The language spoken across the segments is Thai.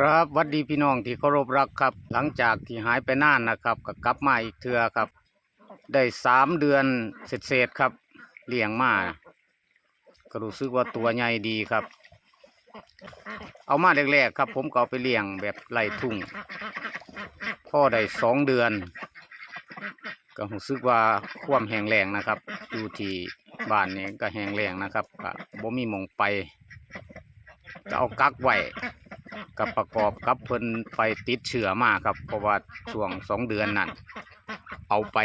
ครับวัดดีพี่น้องที่เคารพรักครับ หลังจากที่หายไปนานนะครับก็กลับมาอีกเทือครับ ได้สามเดือนเศษๆครับเลี้ยงมาก็รู้สึกว่าตัวใหญ่ดีครับ เอามาแรกๆครับ ผมก็เอาไปเลี้ยงแบบไล่ทุ่งพ่อได้สองเดือน ก็รู้สึกว่าความแห้งแรงนะครับอยู่ที่บ้านนี้ก็แห้งแรงนะครับก็บ่มีมองไปก็เอากักไว้ กับประกอบกับเพิ่นไปติดเชื้อมาครับ เพราะว่าช่วงสองเดือนนั่นเอาไป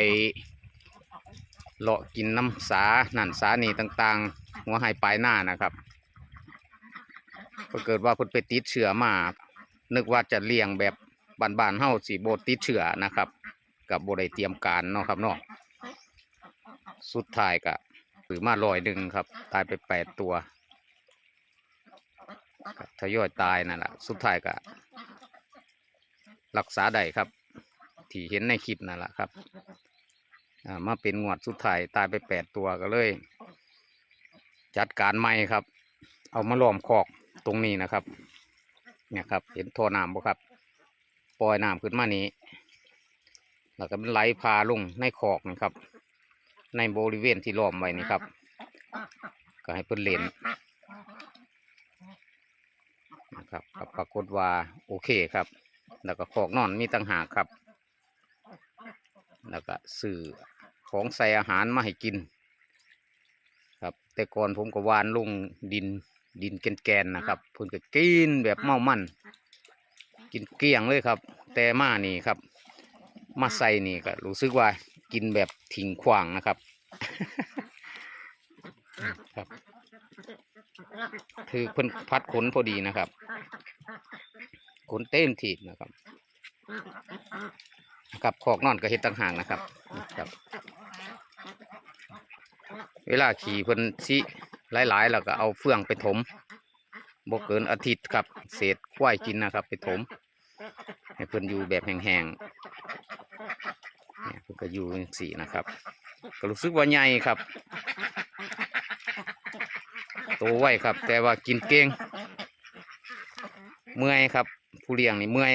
เลาะกินน้ำสานั่นสานี่ต่างๆ หัวหายปลายหน้านะครับก็เกิดว่าเพิ่นไปติดเชื้อมา นึกว่าจะเลี้ยงแบบบานๆเฮาสิบ่ติดเชื้อนะครับ กับโบได้เตรียมการเนาะครับเนาะสุดท้ายก็ถือมาลอยหนึ่งครับ ตายไปแปดตัว ทยอยตายนั่นแหละสุดท้ายก็รักษาได้ครับ ที่เห็นในคลิปนั่นแหละครับมาเป็นงวดสุดท้ายตายไปแปดตัวก็เลย จัดการใหม่ครับ เอามาล้อมคอกตรงนี้นะครับ เนี่ยครับ เห็นท่อน้ำบ่ครับ ปล่อยน้ำขึ้นมานี้แล้วก็มันไหลพาลงในคอกนะครับ ในบริเวณที่ล้อมไว้นี่ครับ ก็ให้เพิ่นเล่น นะครับก็ปราก ฏว่าโอเคครับ แล้วก็ขอกนอนมีต่างหากครับ แล้วก็สื่อของใส่อาหารมาให้กิน ครับ แต่ก่อนผมก็วานลงดินดินแกนๆนะครับเพิ่นก็กินแบบเมามันกินเกลี้ยงเลยครับ แต่มานี่ครับ มาใส่นี่ก็รู้สึกว่ากินแบบทิ้งขวางนะครับ ครับ คือเพิ่นพัดขนพอดีนะครับขนเต็มทีนะครับนะครับขอกนอนก็เฮ็ดต่างหากนะครับครับ เวลาขี่เพิ่นสิหลายๆแล้วก็เอาเฟื่องไปถมบ่เกินอาทิตย์ครับ เศษควายกินนะครับ ไปถม ให้เพิ่นอยู่แบบแห้งๆเนี่ยเพิ่นก็อยู่จังซี่นะครับ ก็รู้สึกว่าใหญ่ครับ โตไวครับ แต่ว่ากินเก่งเมื่อยครับ ผู้เลี้ยงนี่เมื่อย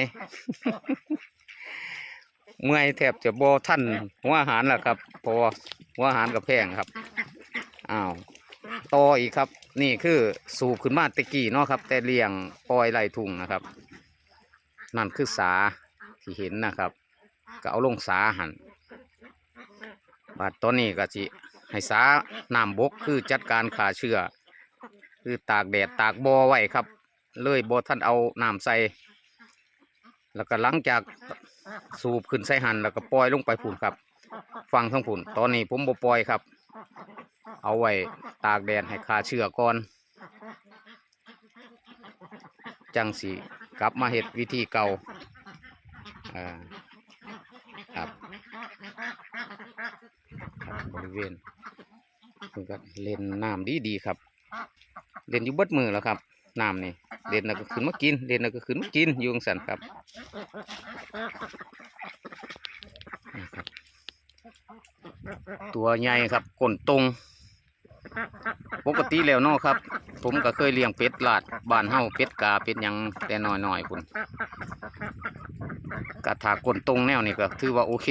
เมื่อยแทบจะบ่ท่านหัวอาหารแล้วครับพราะว่าหัวอาหารกับแพงครับอ้าวต่ออีกครับ นี่คือสูบขึ้นมาตะกี้เนาะครับ แต่เลี้ยงปล่อยไหลทุ่งนะครับ นั่นคือสาที่เห็นนะครับ ก็เอาลงสาหันบาดตอนนี้ก็สิให้สาน้ำบกคือจัดการขาเชื้อ คือตากแดดตากบอไว้ครับ เลยบอท่านเอาน้ำใส่ แล้วก็หลังจากสูบขึ้นใส่หันแล้วก็ปล่อยลงไปผุนครับ ฟังทั้งผุนตอนนี้ผมบ่ปล่อยครับ เอาไว้ตากแดดให้คาเชื้อก่อน จังสีกลับมาเห็ดวิธีเก่าอ่าครับครับบริเวณเพิ่นก็เล่นน้ำดีดีๆครับ เล่นอยู่เบิดมือแล้วครับน้ำนี่เล่นแล้วก็ขึ้นมากินเล่นแล้วก็ขึ้นมากินอยุงสันครับนะครับตัวใหญ่ครับก้นตรงปกติแล้วเนาะครับ ผมก็เคยเลี้ยงเป็ดลาดบ้านเฮาเป็ดกาเป็ดหยังแต่น้อยๆพุ่นกระถากก้นตรงแนวนี่ก็ถือว่าโอเค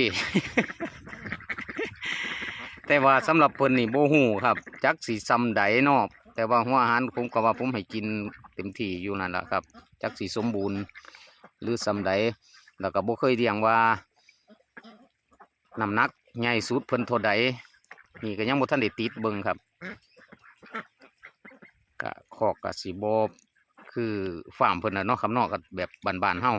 แต่ว่าสำหรับเพิ่นนี่โบหูครับ จักสีซ้ำใดเนาะ แต่ว่าหัวอาหารผมก็ว่าผมให้กินเต็มที่อยู่นั่นแหละครับ จักสีสมบูรณ์หรือซ้ำใดแล้วก็บ่เคยเลี้ยงว่าน้ำหนักใหญ่สุดเพิ่นเท่าใดนี่ก็ยังบ่ทันได้ติดเบิ่งครับก็คอกก็สิบ่คือฟาร์มเพิ่นน่ะเนาะครับนาะก็แบบบานๆเฮา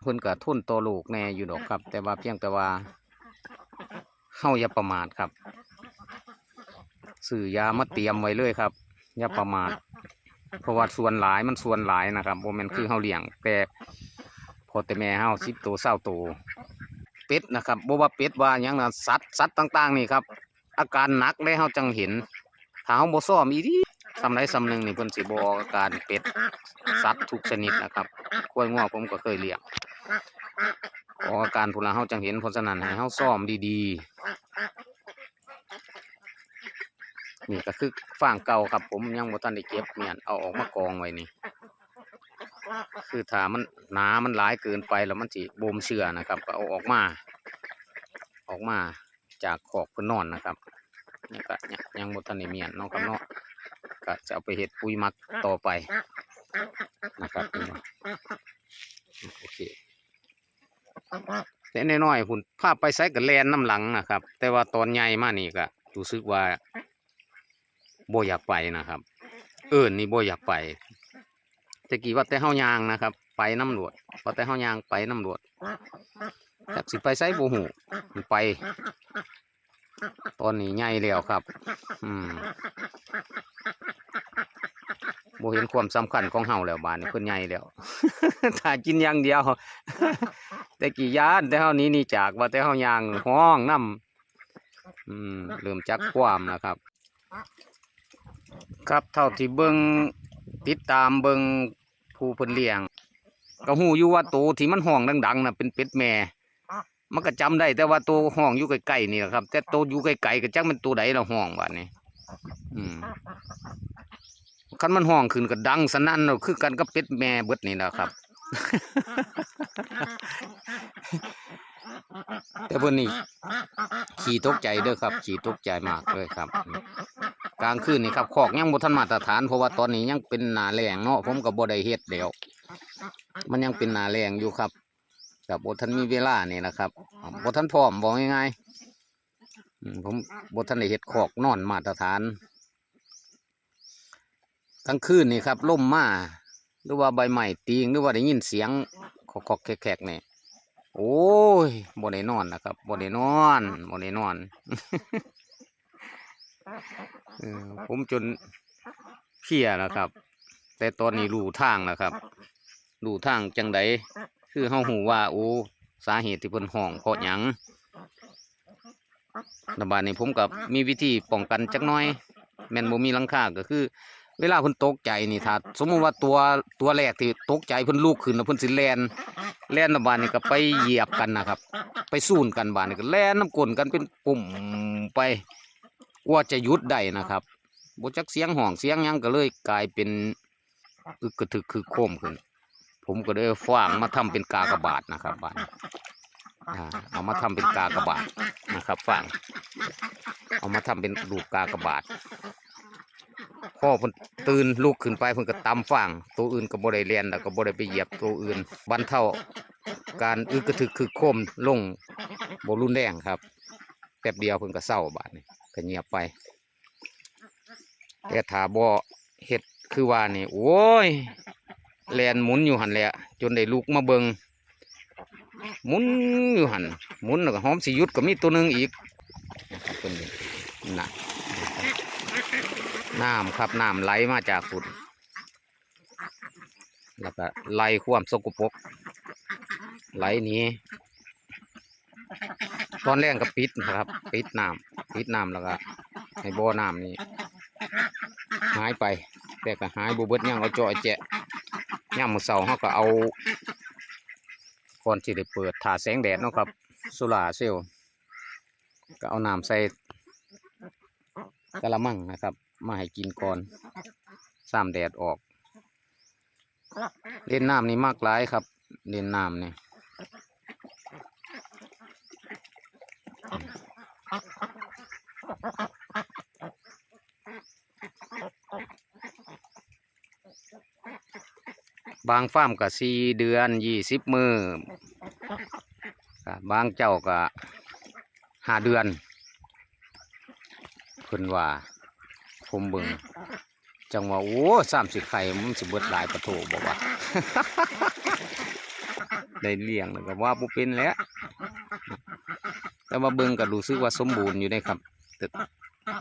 เพิ่นก็ทุนตัวลูกแน่อยู่ดอกครับ แต่ว่าเพียงแต่ว่า เฮาอย่าประมาทครับซื้อยามาเตรียมไว้เลยครับ อย่าประมาทเพราะว่าส่วนหลายมันส่วนหลายนะครับโมเมนคือเฮาเลี้ยงแต่พอแต่แม่เฮาสิบตัวเศร้าตัวเป็ดนะครับบ่ว่าเป็ดว่าหยังนะสัตว์สัตว์ต่าง ๆ นี่ครับ อาการหนักเลยเฮาจังเห็นถ้าเฮาบ่ซ้อมอีดีสำไรสำหนึ่งนี่เพิ่นสิบ่ออกอาการเป็ดสัตว์ทุกชนิดนะครับกล้วยงอกผมก็เคยเลี้ยง ออกอาการพูนละเฮาจังเห็นเพราะฉะนั้นให้เฮาซ้อมดีนี่ก็คือฟางเก่าครับ ผมยังบ่ทันได้เก็บเมียนเอาออกมากองไว้นี่ คือถ้ามันหนามันหลายเกินไปแล้วมันสิบ่มเชื้อนะครับ ก็เอาออกมา ออกมาจากขอกเพิ่นนอนนะครับนี่ก็ยังยังบ่ทันได้เมียนเนาะครับเนาะก็จะเอาไปเฮ็ดปุ๋ยหมักต่อไปนะครับนี่เนาะโอเค แต่น้อยๆหุ่นภาพไปใส่กับแลนน้ำหลังนะครับ แต่ว่าตอนใหญ่มานี่ก็รู้สึกว่าโบอยากไปนะครับ เอิญนี่โบอยากไปแต่กี้ว่าแต่เฮายางนะครับ ไปน้ำรวจว่าแต่เฮายางไปน้ำรวจจากสิไปใส่โบหูมันไป ตอนนี้ใหญ่แล้วครับ อืมโบเห็นความสำคัญของเฮาแล้วบานนี้เพิ่นใหญ่แล้วถ้ากินอย่างเดียว แต่กี่ยานแต่เฮานี้นี่จากว่าแต่เฮายางห้องน้ำอืมเริ่มจักความนะครับ ครับเท่าที่เบิงติดตามเบิงผู้เพิ่นเลี้ยงก็ฮู้อยู่ว่าตัวที่มันห้องดังๆนะเป็นเป็ดแม่ มันก็จำได้ แต่ว่าตัวห้องอยู่ใกล้ๆนี่แหละครับ แต่ตัวอยู่ไกลๆก็จักมันตัวใดละห้องบัดนี้อืมคันมันห้องขึ้นก็ดังสนั่นแล้วคือกันกับเป็ดแม่เบิดนี่แหละครับ แต่เพิ่นนี่ขี่ตกใจเด้อครับ ขี่ตกใจมากเลยครับ กลางคืนนี่ครับคอกยังบ่ทันมาตรฐานเพราะว่าตอนนี้ยังเป็นหนาแรงเนาะผมก็บ่ได้เฮ็ดเดี๋ยวมันยังเป็นหนาแรงอยู่ครับกับบ่ทันมีเวลานี่นะครับบ่ทันพร้อมบอกง่ายๆผมบ่ทันได้เฮ็ดคอกนอนมาตรฐานกลางคืนนี่ครับล่มมาหรือว่าใบไม้ตีงหรือว่าได้ยินเสียงคอกแขกๆนี่ย โอ้ยบ่ได้นอนนะครับบ่ได้นอนบ่ได้นอนเออผมจนเพลียแล้วครับ แต่ตอนนี้รู้ทางแล้วครับรู้ทางจังไดคือเฮาหูว่าโอ้สาเหตุที่เพิ่นห้องเพราะหยังระบาดนี้ผมกับมีวิธีป้องกันจักหน่อย แม่นบ่มีหลังคาก็คือ เวลาเพิ่นตกใจนี่ถ้าสมมุติว่าตัวตัวแรกที่ตกใจเพิ่นลุกขึ้นแล้วเพิ่นสิแล่นแล่นน้ำบานนี่ก็ไปเหยียบกันนะครับ ไปสูนกันบานนี่ก็แล่นน้ำกลนกันเป็นปุ่มไปกว่าจะหยุดได้นะครับบจักเสียงห่องเสียงหยังก็เลยกลายเป็นอึกกระทึกคือโคมขึ้น ผมก็เลยฟางมาทำเป็นกากบาทนะครับบานอ่าเอามาทำเป็นกากบาทนะครับฟางเอามาทำเป็นลูกกากบาทพ่อเพิ่น ตื่นลุกขึ้นไปเพิ่นก็ตำฟางตัวอื่นก็บ่ได้เรียนแล้วก็บ่ได้ไปเหยียบตัวอื่นบรรเทาการอึกระทึกคือโคมลงบ่รุนแรงครับแป๊บเดียวเพิ่นก็เศร้าบาดนี้ก็เงียบไป แต่ถาบ่เฮ็ดคือว่านี่ โอ้ยแลนหมุนอยู่หันแหละจนได้ลุกมาเบิงหมุนอยู่หันหมุนแล้วก็หอมสิยุดก็มีตัวนึงอีกนะครับตัวนี้นะ น้ำครับน้ำไหลมาจากฝุ่นแล้วก็ไหลควมสกปรกไหลนี้ตอนแรกก็ปิดนะครับ ปิดน้ำปิดน้ำแล้วก็ให้บ่อน้ำนี่หายไป แต่ก็หายบุเบิดยังเอาจ่อยแจะย่ามมือเสาเขาก็เอาก่อนที่ได้เปิดถ่าแสงแดดเนาะครับโซลาเซลก็เอาน้ำใส่กะละมังนะครับ มาให้กินก่อนสามแดดออก เล่นน้ำนี่มากหลายครับ เล่นน้ำนี่บางฟาร์มก็สี่เดือนยี่สิบมือก็บางเจ้าก็ห้าเดือนเพิ่นว่า ผมเบิ่งจังว่าโอ้สามสิไข่มันสิเบิดหลายประโถบอกว่าได้เลี้ยงแล้วก็ว่าบ่เป็นแหล้ว แต่ว่าเบิ่งก็รู้สึกว่าสมบูรณ์อยู่ได้ครับ แต่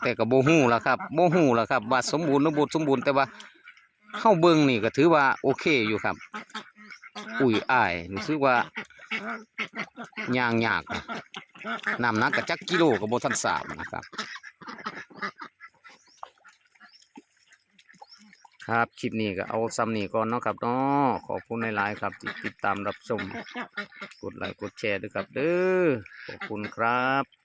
แต่ก็บ่ฮู้ล่ะครับบ่ฮู้ล่ะครับ ว่าสมบูรณ์หรือบ่สมบูรณ์แต่ว่าเข้าเบิงนี่ก็ถือว่าโอเคอยู่ครับ อุ้ยอ้ายรู้สึกว่าย่างยากนะน้ำหนักกับจักกิโลกับโบทันสามนะครับ ครับ คลิปนี้ก็เอาซ้ำนี่ก่อนเนาะครับเนาะขอบคุณหลายๆครับที่ติดตามรับชม กดไลค์กดแชร์ด้วยครับเด้อขอบคุณครับ